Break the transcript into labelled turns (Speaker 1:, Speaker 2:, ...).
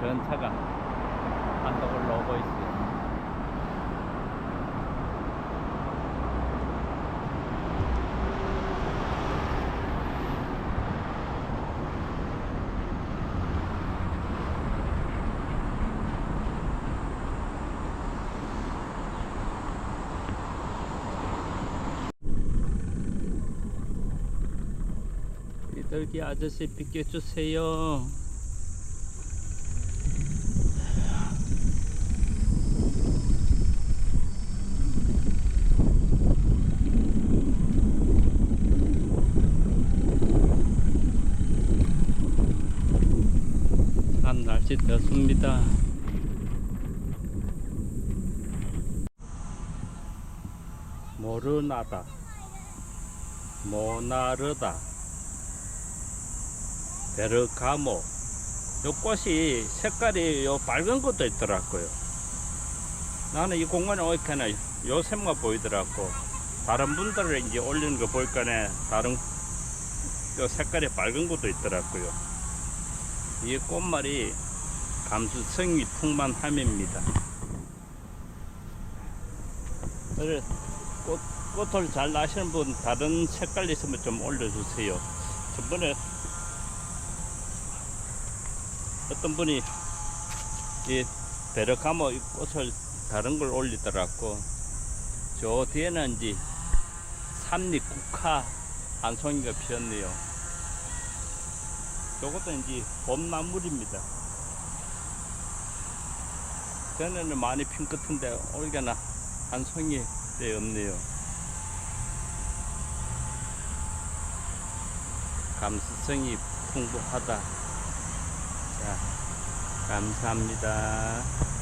Speaker 1: 다른 차가 한더 올라오고 있어요. 비둘기 아저씨 비켜주세요. 날씨 덥습니다. 모르나다, 모나르다. 베르가모. 요 꽃이 색깔이 요 밝은 것도 있더라고요. 나는 이 공간에 오니까는 요 색만 보이더라고. 다른 분들을 이제 올리는 거 보니까는 다른 요 색깔이 밝은 것도 있더라고요. 이 꽃말이 감수성이 풍만함입니다 그래 꽃, 꽃을 잘 나시는 분 다른 색깔 있으면 좀 올려주세요 저번에 어떤 분이 이 베르카모 이 꽃을 다른 걸 올리더라고. 저 뒤에는 이제 삼립 국화 한 송이가 피었네요. 저것도 이제 봄나물입니다. 전에는 많이 핀것 같은데 올겨나 한 송이 때 없네요. 감수성이 풍부하다. 자, 감사합니다.